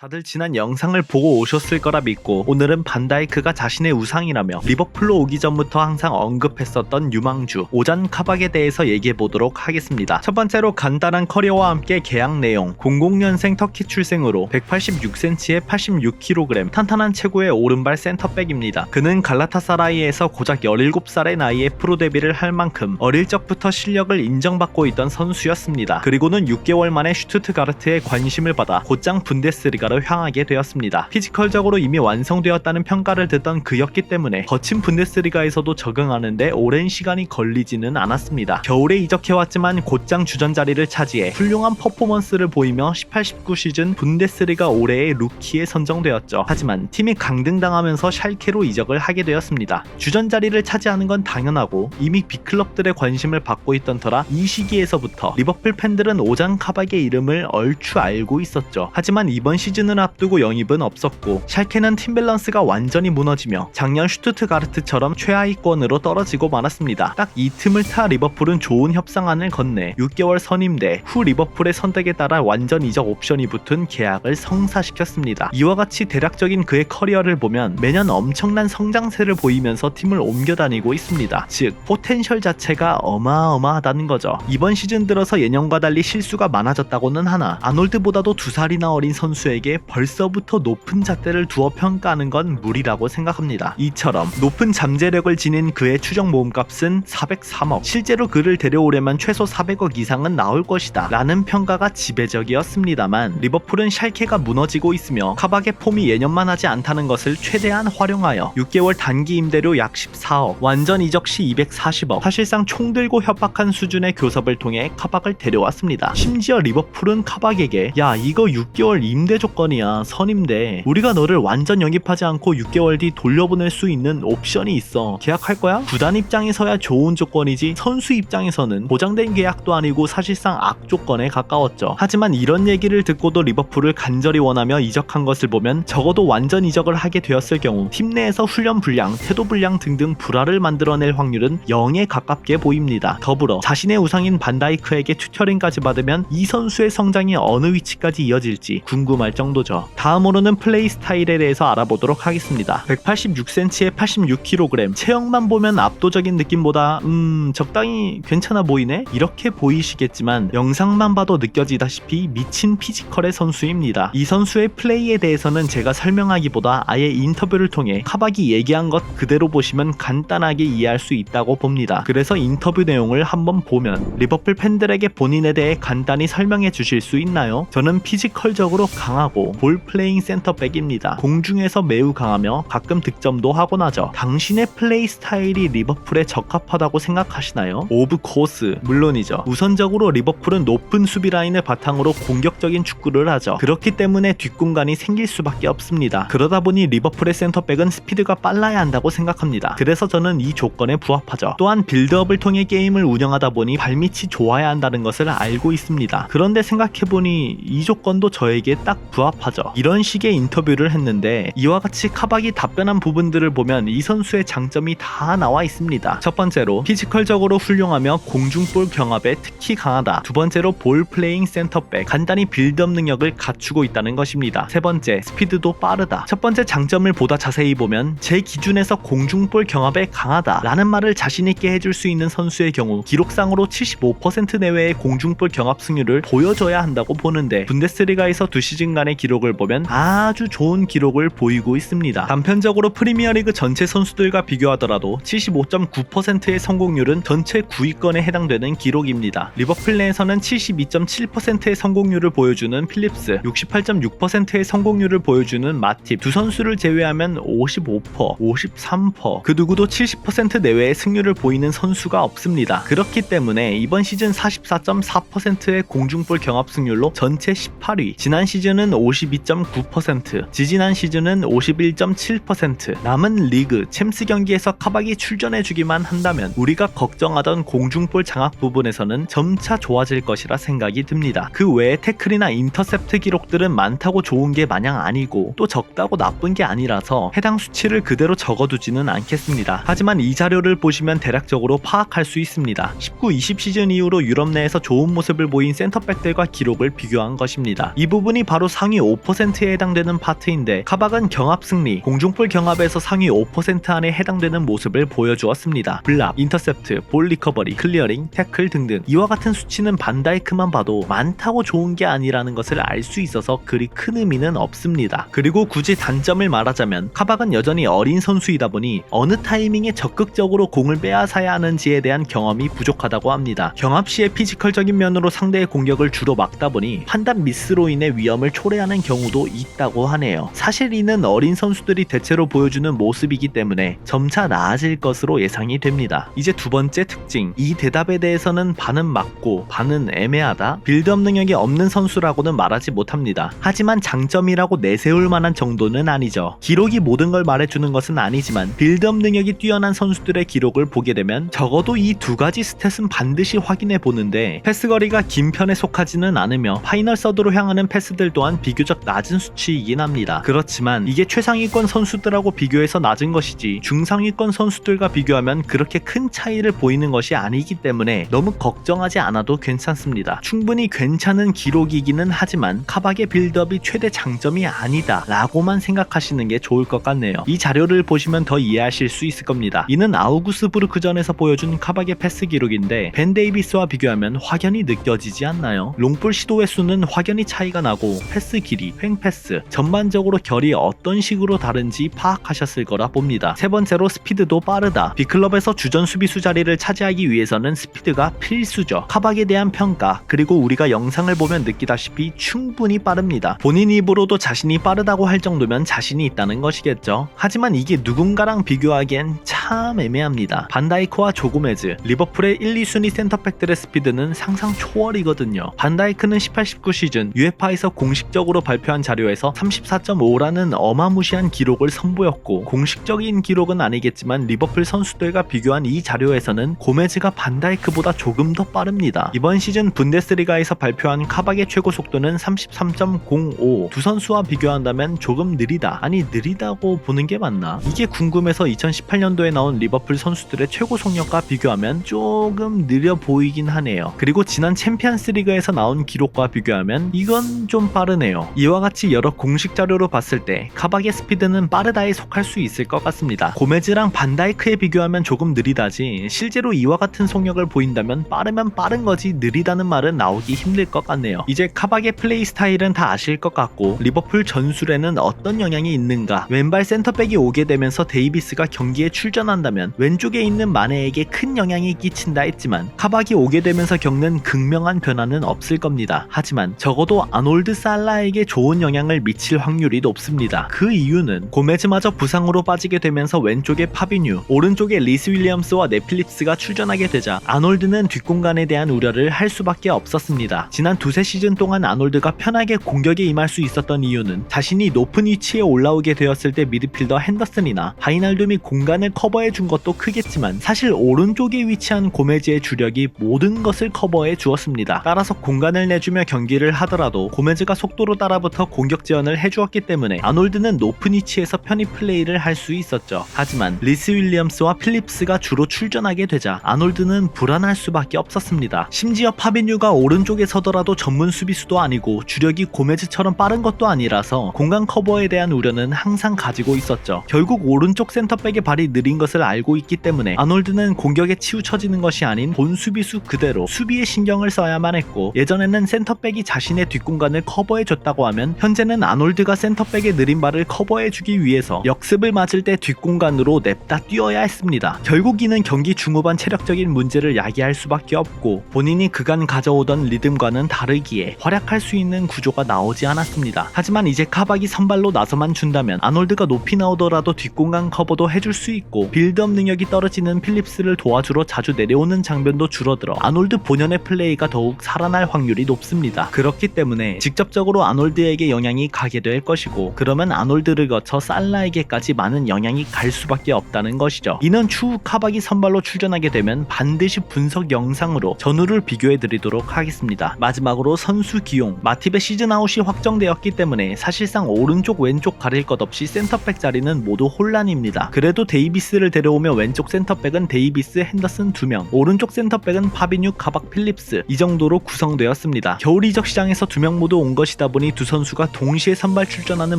다들 지난 영상을 보고 오셨을 거라 믿고 오늘은 반다이크가 자신의 우상이라며 리버풀로 오기 전부터 항상 언급했었던 유망주 오잔 카박에 대해서 얘기해 보도록 하겠습니다. 첫 번째로 간단한 커리어와 함께 계약 내용 00년생 터키 출생으로 186cm에 86kg 탄탄한 최고의 오른발 센터백입니다. 그는 갈라타사라이에서 고작 17살의 나이에 프로 데뷔를 할 만큼 어릴 적부터 실력을 인정받고 있던 선수였습니다. 그리고는 6개월 만에 슈투트가르트에 관심을 받아 곧장 분데스리가 로 향하게 되었습니다. 피지컬적으로 이미 완성되었다는 평가를 듣던 그였기 때문에 거친 분데스리가에서도 적응하는데 오랜 시간이 걸리지는 않았습니다. 겨울에 이적해왔지만 곧장 주전 자리를 차지해 훌륭한 퍼포먼스를 보이며 18-19 시즌 분데스리가 올해의 루키에 선정되었죠. 하지만 팀이 강등당하면서 샬케로 이적을 하게 되었습니다. 주전 자리를 차지하는 건 당연하고 이미 빅클럽들의 관심을 받고 있던 터라 이 시기에서부터 리버풀 팬들은 오장 카박의 이름을 얼추 알고 있었죠. 하지만 이번 시즌 을 앞두고 영입은 없었고 샬케는 팀 밸런스가 완전히 무너지며 작년 슈투트가르트처럼 최하위권으로 떨어지고 말았습니다. 딱 이 틈을 타 리버풀은 좋은 협상안을 건네 6개월 선임돼 후 리버풀의 선택에 따라 완전 이적 옵션이 붙은 계약을 성사시켰습니다. 이와 같이 대략적인 그의 커리어를 보면 매년 엄청난 성장세를 보이면서 팀을 옮겨 다니고 있습니다. 즉 포텐셜 자체가 어마어마하다는 거죠. 이번 시즌 들어서 예년과 달리 실수가 많아졌다고는 하나 아놀드보다도 두 살이나 어린 선수에게 벌써부터 높은 잣대를 두어 평가하는 건 무리라고 생각합니다. 이처럼 높은 잠재력을 지닌 그의 추정 모음값은 403억. 실제로 그를 데려오려면 최소 400억 이상은 나올 것이다 라는 평가가 지배적이었습니다만 리버풀은 샬케가 무너지고 있으며 카박의 폼이 예년만 하지 않다는 것을 최대한 활용하여 6개월 단기 임대료 약 14억 완전 이적 시 240억. 사실상 총 들고 협박한 수준의 교섭을 통해 카박을 데려왔습니다. 심지어 리버풀은 카박에게 야 이거 6개월 임대 조건 이야 선임대 우리가 너를 완전 영입하지 않고 6개월 뒤 돌려보낼 수 있는 옵션이 있어 계약할 거야? 구단 입장에서야 좋은 조건이지 선수 입장에서는 보장된 계약도 아니고 사실상 악 조건에 가까웠죠 하지만 이런 얘기를 듣고도 리버풀을 간절히 원하며 이적한 것을 보면 적어도 완전 이적을 하게 되었을 경우 팀 내에서 훈련 불량, 태도 불량 등등 불화를 만들어낼 확률은 0에 가깝게 보입니다. 더불어 자신의 우상인 반다이크에게 튜터링까지 받으면 이 선수의 성장이 어느 위치까지 이어질지 궁금할 정도 죠. 다음으로는 플레이 스타일에 대해서 알아보도록 하겠습니다. 186cm에 86kg 체형만 보면 압도적인 느낌보다 음 적당히 괜찮아 보이네 이렇게 보이시겠지만 영상만 봐도 느껴지다시피 미친 피지컬의 선수입니다. 이 선수의 플레이에 대해서는 제가 설명하기보다 아예 인터뷰를 통해 카박이 얘기한 것 그대로 보시면 간단하게 이해할 수 있다고 봅니다. 그래서 인터뷰 내용을 한번 보면 리버풀 팬들에게 본인에 대해 간단히 설명해 주실 수 있나요? 저는 피지컬적으로 강하고 볼 플레잉 센터백입니다. 공중에서 매우 강하며 가끔 득점도 하곤 하죠. 당신의 플레이 스타일이 리버풀에 적합하다고 생각하시나요? 오브 코스 물론이죠. 우선적으로 리버풀은 높은 수비 라인을 바탕으로 공격적인 축구를 하죠. 그렇기 때문에 뒷공간이 생길 수밖에 없습니다. 그러다 보니 리버풀의 센터백은 스피드가 빨라야 한다고 생각합니다. 그래서 저는 이 조건에 부합하죠. 또한 빌드업을 통해 게임을 운영하다 보니 발밑이 좋아야 한다는 것을 알고 있습니다. 그런데 생각해보니 이 조건도 저에게 딱 부합 하죠. 이런 식의 인터뷰를 했는데 이와 같이 카박이 답변한 부분들을 보면 이 선수의 장점이 다 나와 있습니다. 첫 번째로 피지컬적으로 훌륭하며 공중볼 경합에 특히 강하다. 두 번째로 볼 플레잉 센터백 간단히 빌드업 능력을 갖추고 있다는 것입니다. 세 번째 스피드도 빠르다. 첫 번째 장점을 보다 자세히 보면 제 기준에서 공중볼 경합에 강하다 라는 말을 자신있게 해줄 수 있는 선수의 경우 기록상으로 75% 내외의 공중볼 경합 승률을 보여줘야 한다고 보는데 분데스리가에서 두 시즌간의 기록을 보면 아주 좋은 기록을 보이고 있습니다. 단편적으로 프리미어리그 전체 선수들과 비교하더라도 75.9%의 성공률은 전체 9위권에 해당되는 기록입니다. 리버풀 내에서는 72.7%의 성공률을 보여주는 필립스, 68.6%의 성공률을 보여주는 마팁 두 선수를 제외하면 55%, 53%, 그 누구도 70% 내외의 승률을 보이는 선수가 없습니다. 그렇기 때문에 이번 시즌 44.4%의 공중볼 경합 승률로 전체 18위, 지난 시즌은 52.9%, 지지난 시즌은 51.7%. 남은 리그 챔스 경기에서 카박이 출전해주기만 한다면 우리가 걱정하던 공중볼 장악 부분에서는 점차 좋아질 것이라 생각이 듭니다. 그 외에 태클이나 인터셉트 기록들은 많다고 좋은 게 마냥 아니고 또 적다고 나쁜 게 아니라서 해당 수치를 그대로 적어두지는 않겠습니다. 하지만 이 자료를 보시면 대략적으로 파악할 수 있습니다. 19-20 시즌 이후로 유럽 내에서 좋은 모습을 보인 센터백들과 기록을 비교한 것입니다. 이 부분이 바로 상위 5%에 해당되는 파트인데 카박은 경합 승리, 공중볼 경합에서 상위 5% 안에 해당되는 모습을 보여주었습니다. 블락, 인터셉트, 볼 리커버리, 클리어링, 태클 등등 이와 같은 수치는 반다이크만 봐도 많다고 좋은 게 아니라는 것을 알 수 있어서 그리 큰 의미는 없습니다. 그리고 굳이 단점을 말하자면 카박은 여전히 어린 선수이다 보니 어느 타이밍에 적극적으로 공을 빼앗아야 하는지에 대한 경험이 부족하다고 합니다. 경합 시에 피지컬적인 면으로 상대의 공격을 주로 막다 보니 판단 미스로 인해 위험을 초래 하는 경우도 있다고 하네요. 사실 이는 어린 선수들이 대체로 보여주는 모습이기 때문에 점차 나아질 것으로 예상이 됩니다. 이제 두 번째 특징. 이 대답에 대해서는 반은 맞고 반은 애매하다. 빌드업 능력이 없는 선수라고는 말하지 못합니다. 하지만 장점이라고 내세울 만한 정도는 아니죠. 기록이 모든 걸 말해주는 것은 아니지만 빌드업 능력이 뛰어난 선수들의 기록을 보게 되면 적어도 이 두 가지 스탯은 반드시 확인해 보는데 패스 거리가 긴 편에 속하지는 않으며 파이널 서드로 향하는 패스들 또한 비 교적 낮은 수치이긴 합니다. 그렇지만 이게 최상위권 선수들하고 비교해서 낮은 것이지 중상위권 선수들과 비교하면 그렇게 큰 차이를 보이는 것이 아니기 때문에 너무 걱정하지 않아도 괜찮습니다. 충분히 괜찮은 기록이기는 하지만 카박의 빌드업이 최대 장점이 아니다 라고만 생각하시는 게 좋을 것 같네요. 이 자료를 보시면 더 이해하실 수 있을 겁니다. 이는 아우구스부르크전에서 보여준 카박의 패스 기록인데 벤 데이비스와 비교하면 확연히 느껴지지 않나요? 롱볼 시도 횟수는 확연히 차이가 나고 패스 길이, 횡 패스 전반적으로 결이 어떤 식으로 다른지 파악하셨을 거라 봅니다. 세 번째로 스피드도 빠르다. B클럽에서 주전 수비수 자리를 차지하기 위해서는 스피드가 필수죠. 카박에 대한 평가 그리고 우리가 영상을 보면 느끼다시피 충분히 빠릅니다. 본인 입으로도 자신이 빠르다고 할 정도면 자신이 있다는 것이겠죠. 하지만 이게 누군가랑 비교하기엔 참 애매합니다. 반다이크와 조고메즈, 리버풀의 1, 2순위 센터백들의 스피드는 상상 초월이거든요. 반다이크는 18, 19 시즌 UEFA에서 공식적으로 발표한 자료에서 34.5라는 어마무시한 기록을 선보였고 공식적인 기록은 아니겠지만 리버풀 선수들과 비교한 이 자료에서는 고메즈가 반다이크보다 조금 더 빠릅니다. 이번 시즌 분데스리가에서 발표한 카박의 최고 속도는 33.05. 두 선수와 비교한다면 조금 느리다. 아니 느리다고 보는 게 맞나? 이게 궁금해서 2018년도에 나온 리버풀 선수들의 최고 속력과 비교하면 조금 느려 보이긴 하네요. 그리고 지난 챔피언스 리그에서 나온 기록과 비교하면 이건 좀 빠르네요. 이와 같이 여러 공식 자료로 봤을 때 카박의 스피드는 빠르다에 속할 수 있을 것 같습니다. 고메즈랑 반다이크에 비교하면 조금 느리다지 실제로 이와 같은 속력을 보인다면 빠르면 빠른 거지 느리다는 말은 나오기 힘들 것 같네요. 이제 카박의 플레이 스타일은 다 아실 것 같고 리버풀 전술에는 어떤 영향이 있는가 왼발 센터백이 오게 되면서 데이비스가 경기에 출전한다면 왼쪽에 있는 마네에게 큰 영향이 끼친다 했지만 카박이 오게 되면서 겪는 극명한 변화는 없을 겁니다. 하지만 적어도 아놀드 살라 에게 좋은 영향을 미칠 확률이 높습니다. 그 이유는 고메즈마저 부상으로 빠지게 되면서 왼쪽에 파비뉴, 오른쪽에 리스 윌리엄스와 네필립스가 출전하게 되자 아놀드는 뒷공간에 대한 우려를 할 수밖에 없었습니다. 지난 두세 시즌 동안 아놀드가 편하게 공격에 임할 수 있었던 이유는 자신이 높은 위치에 올라오게 되었을 때 미드필더 핸더슨이나 바이날둠이 공간을 커버해 준 것도 크겠지만 사실 오른쪽에 위치한 고메즈의 주력이 모든 것을 커버해 주었습니다. 따라서 공간을 내주며 경기를 하더라도 고메즈가 속도로 따라붙어 공격 지원을 해주었기 때문에 아놀드는 높은 위치에서 편히 플레이를 할 수 있었죠. 하지만 리스 윌리엄스와 필립스가 주로 출전하게 되자 아놀드는 불안할 수밖에 없었습니다. 심지어 파비뉴가 오른쪽에 서더라도 전문 수비수도 아니고 주력이 고메즈처럼 빠른 것도 아니라서 공간 커버에 대한 우려는 항상 가지고 있었죠. 결국 오른쪽 센터백의 발이 느린 것을 알고 있기 때문에 아놀드는 공격에 치우쳐지는 것이 아닌 본 수비수 그대로 수비에 신경을 써야만 했고 예전에는 센터백이 자신의 뒷공간을 커버해줬 다고 하면 현재는 아놀드가 센터백의 느린 발을 커버해주기 위해서 역습을 맞을 때 뒷공간으로 냅다 뛰어야 했습니다. 결국 이는 경기 중후반 체력적인 문제를 야기할 수밖에 없고 본인이 그간 가져오던 리듬과는 다르기에 활약할 수 있는 구조가 나오지 않았습니다. 하지만 이제 카박이 선발로 나서만 준다면 아놀드가 높이 나오더라도 뒷공간 커버도 해줄 수 있고 빌드업 능력이 떨어지는 필립스를 도와주러 자주 내려오는 장면도 줄어들어 아놀드 본연의 플레이가 더욱 살아날 확률이 높습니다. 그렇기 때문에 직접적으로 아놀드에게 영향이 가게 될 것이고 그러면 아놀드를 거쳐 살라에게까지 많은 영향이 갈 수밖에 없다는 것이죠. 이는 추후 카박이 선발로 출전하게 되면 반드시 분석 영상으로 전후를 비교해 드리도록 하겠습니다. 마지막으로 선수 기용 마팁의 시즌 아웃이 확정되었기 때문에 사실상 오른쪽 왼쪽 가릴 것 없이 센터백 자리는 모두 혼란입니다. 그래도 데이비스를 데려오며 왼쪽 센터백은 데이비스 핸더슨 2명 오른쪽 센터백은 파비뉴 카박 필립스 이 정도로 구성되었습니다. 겨울 이적 시장에서 두 명 모두 온 것이다 보니 두 선수가 동시에 선발 출전하는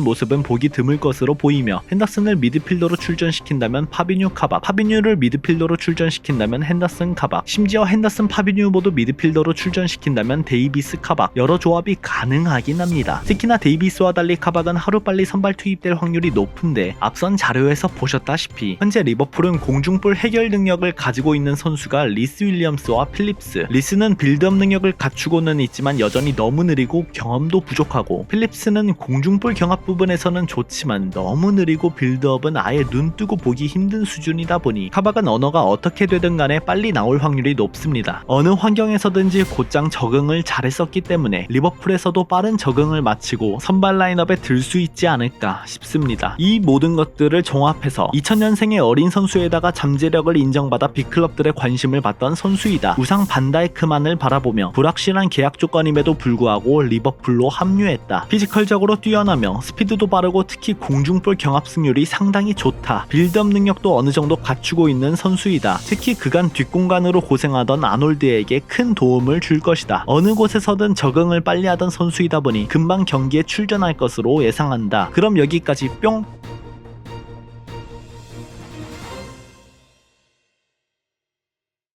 모습은 보기 드물 것으로 보이며 핸더슨을 미드필더로 출전시킨다면 파비뉴 카박 파비뉴를 미드필더로 출전시킨다면 핸더슨 카박 심지어 핸더슨 파비뉴 모두 미드필더로 출전시킨다면 데이비스 카박 여러 조합이 가능하긴 합니다. 특히나 데이비스와 달리 카박은 하루빨리 선발 투입될 확률이 높은데 앞선 자료에서 보셨다시피 현재 리버풀은 공중볼 해결 능력을 가지고 있는 선수가 리스 윌리엄스와 필립스 리스는 빌드업 능력을 갖추고는 있지만 여전히 너무 느리고 경험도 부족 하고 필립스는 공중볼 경합 부분에서는 좋지만 너무 느리고 빌드업은 아예 눈 뜨고 보기 힘든 수준이다 보니 카박은 언어가 어떻게 되든 간에 빨리 나올 확률이 높습니다. 어느 환경에서든지 곧장 적응을 잘했었기 때문에 리버풀에서도 빠른 적응을 마치고 선발 라인업에 들 수 있지 않을까 싶습니다. 이 모든 것들을 종합해서 2000년생의 어린 선수에다가 잠재력을 인정받아 빅클럽들의 관심을 받던 선수이다. 우상 반다이크만을 바라보며 불확실한 계약 조건임에도 불구하고 리버풀로 합류했다. 피지컬적으로 뛰어나며 스피드도 빠르고 특히 공중볼 경합 승률이 상당히 좋다. 빌드업 능력도 어느 정도 갖추고 있는 선수이다. 특히 그간 뒷공간으로 고생하던 아놀드에게 큰 도움을 줄 것이다. 어느 곳에서든 적응을 빨리 하던 선수이다 보니 금방 경기에 출전할 것으로 예상한다. 그럼 여기까지 뿅